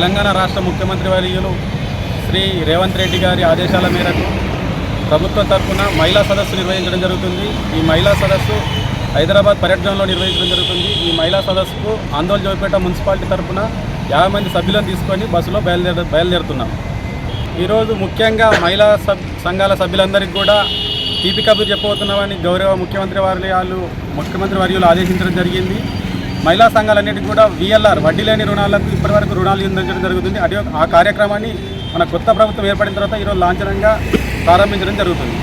తెలంగాణ రాష్ట్ర ముఖ్యమంత్రి వర్యులు శ్రీ రేవంత్ రెడ్డి గారి ఆదేశాల మేరకు ప్రభుత్వం తరఫున మహిళా సదస్సు నిర్వహించడం జరుగుతుంది. ఈ మహిళా సదస్సు హైదరాబాద్ పర్యటనలో నిర్వహించడం జరుగుతుంది. ఈ మహిళా సదస్సుకు ఆందోళన జోపేట మున్సిపాలిటీ తరఫున యాభై మంది సభ్యులను తీసుకొని బస్సులో బయలుదేర బయలుదేరుతున్నాం. ఈరోజు ముఖ్యంగా మహిళా సబ్ సంఘాల సభ్యులందరికీ కూడా తీపి కబుర్ చెప్పబోతున్నామని గౌరవ ముఖ్యమంత్రి వర్యాలు ముఖ్యమంత్రి వర్యులు ఆదేశించడం జరిగింది. మహిళా సంఘాలన్నిటికీ కూడా విఎల్ఆర్ వడ్డీ లేని రుణాలకు ఇప్పటివరకు రుణాలు అందించడం జరుగుతుంది. అదే ఆ కార్యక్రమాన్ని మన కొత్త ప్రభుత్వం ఏర్పడిన తర్వాత ఈరోజు లాంఛనంగా ప్రారంభించడం జరుగుతుంది.